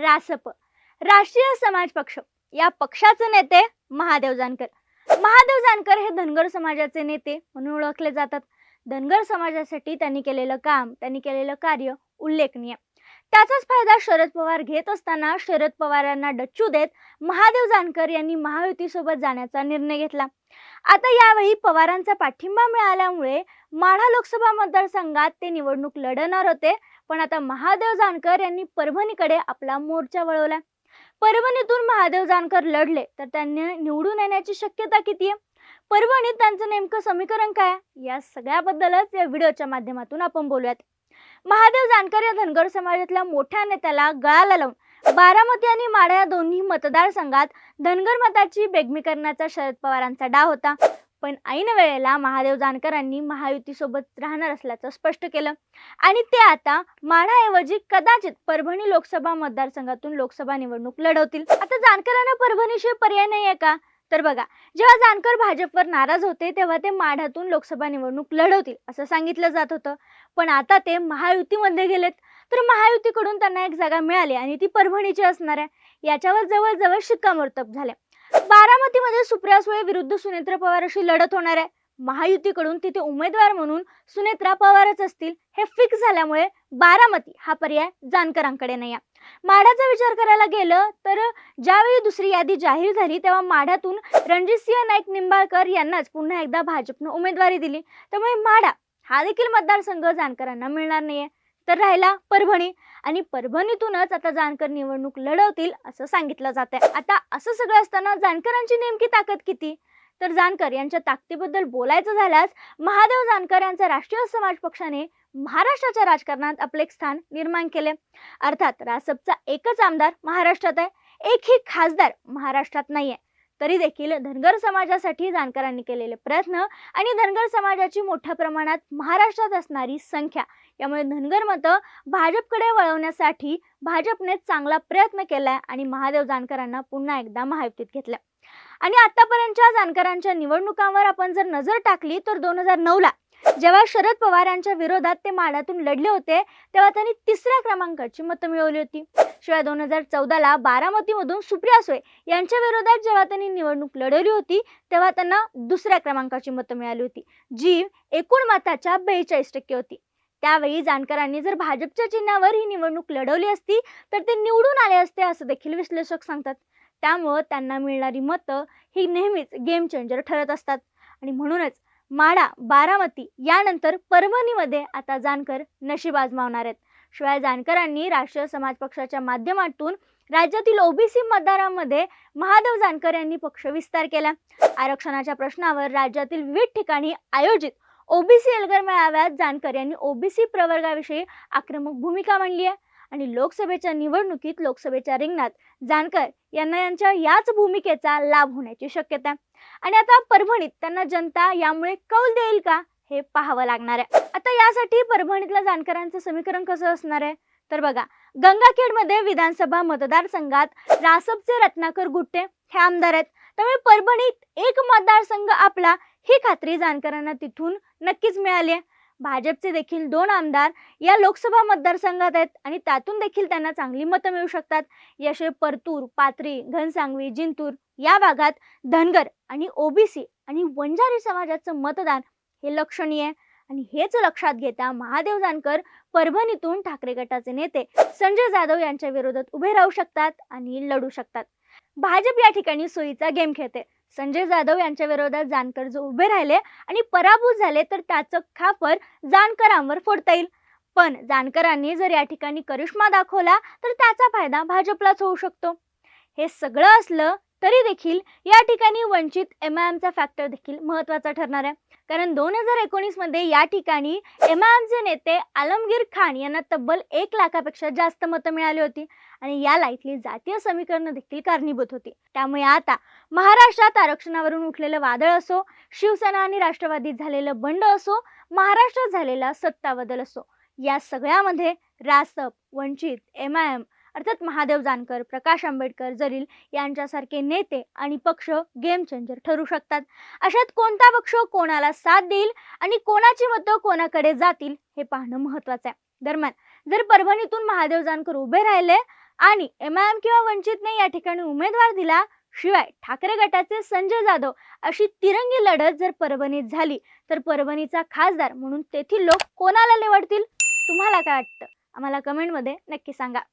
रासप. राष्ट्रीय समाज पक्ष. या पक्षाचे नेते महादेव जानकर. महादेव जानकर हे धनगर समाजाचे नेते म्हणून ओळखले जातात. धनगर समाजासाठी त्यांनी केलेलं काम त्यांनी केलेलं कार्य उल्लेखनीय. त्याचाच फायदा शरद पवार घेत असताना शरद पवारांना डच्चू देत महादेव जानकर यांनी महायुतीसोबत जाण्याचा निर्णय घेतला. आता यावेळी पवारांचा पाठिंबा मिळाल्यामुळे माढा लोकसभा मतदारसंघात ते निवडणूक लढणार होते. पण आता महादेव जानकर यांनी परभणीकडे आपला मोर्चा वळवला. परभणीतून महादेव जानकर लढले तर त्यांनी निवडून येण्याची शक्यता किती आहे? परभणीत त्यांचं नेमकं समीकरण काय या सगळ्याबद्दलच या व्हिडिओच्या माध्यमातून आपण बोलूयात. महादेव जानकर या धनगर समाजातल्या मोठ्या नेत्याला गळाला लावून बारामती आणि माढा या दोन्ही मतदारसंघात धनगर मताची बेगमी करण्याचा शरद पवारांचा डाव होता. पण ऐन वेळेला महादेव जानकरांनी महायुतीसोबत राहणार असल्याचं स्पष्ट केलं. आणि ते आता माढाऐवजी कदाचित परभणी लोकसभा मतदारसंघातून लोकसभा निवडणूक लढवतील. आता जानकरांना परभणीशिवाय पर्याय नाही आहे का? तर बघा जेव्हा जानकर भाजपवर नाराज होते तेव्हा ते माढातून लोकसभा निवडणूक लढवतील असं सांगितलं जात होतं. पण आता ते महायुतीमध्ये गेलेत. तर महायुतीकडून त्यांना एक जागा मिळाली आणि ती परभणीची असणार आहे. याच्यावर जवळजवळ शिक्कामोर्तब झाले. बारामतीमध्ये सुप्रिया सुळे विरुद्ध सुनेत्रा पवार अशी लढत होणार आहे. महायुतीकडून तिथे उमेदवार म्हणून सुनेत्रा पवारच असतील हे फिक्स झाल्यामुळे बारामती हा पर्याय जानकरांकडे नाही आहे विचार करायला गेलं तर ज्यावेळी दुसरी यादी जाहीर झाली तेव्हा माढ्यातून रणजितसिंह नाईक निंबाळकर यांनाच पुन्हा एकदा भाजपनं उमेदवारी दिली. त्यामुळे माढा हा देखील मतदारसंघ जानकरांना मिळणार नाहीये. तर राहिला परभणी. आणि परभणीतूनच आता जानकर निवडणूक लढवतील असं सांगितलं जात आहे आता असं सगळं असताना जानकरांची नेमकी ताकद किती? तर जानकर यांच्या ताकदीबद्दल बोलायचं झाल्यास महादेव जानकर यांचा राष्ट्रीय समाज पक्षाने महाराष्ट्राच्या राजकारणात आपले एक स्थान निर्माण केले अर्थात रासपचा एकच आमदार महाराष्ट्रात आहे. एकही खासदार महाराष्ट्रात नाहीये. तरी देखील धनगर समाजासाठी जानकरांनी केलेले प्रयत्न आणि धनगर समाजाची मोठ्या प्रमाणात महाराष्ट्रात असणारी संख्या. यामुळे धनगर मतं भाजपकडे वळवण्यासाठी भाजपने चांगला प्रयत्न केलाय आणि महादेव जानकरांना पुन्हा एकदा महायुतीत घेतलं. आणि आतापर्यंतच्या जानकरांच्या निवडणुकांवर आपण जर नजर टाकली तर दोन हजार नऊला जेव्हा शरद पवार यांच्या विरोधात ते माडातून लढले होते तेव्हा त्यांनी तिसऱ्या क्रमांकाची मतं मिळवली होती. शिवाय दोन हजार चौदाला बारामतीमधून सुप्रिया सोय यांच्या विरोधात जेव्हा त्यांनी निवडणूक लढवली होती तेव्हा त्यांना दुसऱ्या क्रमांकाची मतं मिळाली होती. जी एकूण मताच्या बेचाळीस टक्के होती. त्यावेळी जानकरांनी जर भाजपच्या चिन्हावर ही निवडणूक लढवली असती तर ते निवडून आले असते असं देखील विश्लेषक सांगतात. त्यामुळं त्यांना मिळणारी मतं ही नेहमीच गेम चेंजर ठरत असतात. आणि म्हणूनच माढा बारामती यानंतर परभणीमध्ये आता जानकर नशीब आजमावणार आहेत. शिवाय जानकरांनी राष्ट्रीय समाज पक्षाच्या माध्यमातून राज्यातील ओबीसी मतदारांमध्ये महादेव जानकर यांनी पक्ष विस्तार केला. आरक्षणाच्या प्रश्नावर राज्यातील विविध ठिकाणी आयोजित ओबीसी एल्गर मेळाव्यात जानकर यांनी ओबीसी प्रवर्गाविषयी आक्रमक भूमिका मांडली आहे. आणि लोकसभेच्या निवडणुकीत लोकसभेच्या रिंगणात जानकर यांना यांच्या याच भूमिकेचा लाभ होण्याची शक्यता. आहे आणि आता परभणीत त्यांना जनता यामुळे कौल देईल का हे पाहावं लागणार आहे. आता यासाठी परभणीतल्या जानकरांचं समीकरण कसं असणार आहे? तर बघा गंगाखेडमध्ये विधानसभा मतदारसंघात रासपचे रत्नाकर गुट्टे हे आमदार आहेत. त्यामुळे परभणीत एक मतदारसंघ आपला ही खात्री जानकरांना तिथून नक्कीच मिळाली आहे. भाजपचे देखील दोन आमदार या लोकसभा मतदारसंघात आहेत आणि त्यातून देखील त्यांना चांगली मतं मिळू शकतात. याशिवाय परतूर पात्री घनसांगवी जिंतूर या भागात धनगर आणि ओबीसी आणि वंजारी समाजाचं मतदान हे लक्षणीय आहे आणि हेच लक्षात घेता महादेव जानकर परभणीतून ठाकरे गटाचे नेते संजय जाधव यांच्या विरोधात उभे राहू शकतात आणि लढू शकतात. भाजप या ठिकाणी सोयीचा गेम खेळते. संजय जाधव यांच्या विरोधात जानकर जो उभे राहिले आणि पराभूत झाले तर त्याचं खापर जानकरांवर फोडता येईल. पण जानकरांनी जर या ठिकाणी करिश्मा दाखवला तर त्याचा फायदा भाजपलाच होऊ शकतो. हे सगळं असलं तरी देखील या ठिकाणी वंचित एम आय एमचा फॅक्टर देखील महत्त्वाचा ठरणार आहे. कारण दोन हजार एकोणीसमध्ये या ठिकाणी एम आय एमचे नेते आलमगीर खान यांना तब्बल एक लाखापेक्षा जास्त मतं मिळाली होती आणि याला इथली जातीय समीकरणं देखील कारणीभूत होती. त्यामुळे आता महाराष्ट्रात आरक्षणावरून उठलेलं वादळ असो शिवसेना आणि राष्ट्रवादीत झालेलं बंड असो महाराष्ट्रात झालेला सत्ता बदल असो या सगळ्यामध्ये Rasap Vanchit M I M अर्थात महादेव जानकर प्रकाश आंबेडकर जरील यांच्यासारखे नेते आणि पक्ष गेम चेंजर ठरू शकतात. अशात कोणता पक्ष कोणाला साथ देईल आणि कोणाची मतं कोणाकडे जातील हे पाहणं महत्वाचं आहे. दरम्यान जर परभणीतून महादेव जानकर उभे राहिले आणि एम आय एम किंवा वंचितने या ठिकाणी उमेदवार दिला शिवाय ठाकरे गटाचे संजय जाधव अशी तिरंगी लढत जर परभणीत झाली तर परभणीचा खासदार म्हणून तेथील लोक कोणाला निवडतील? तुम्हाला काय वाटतं? आम्हाला कमेंटमध्ये नक्की सांगा.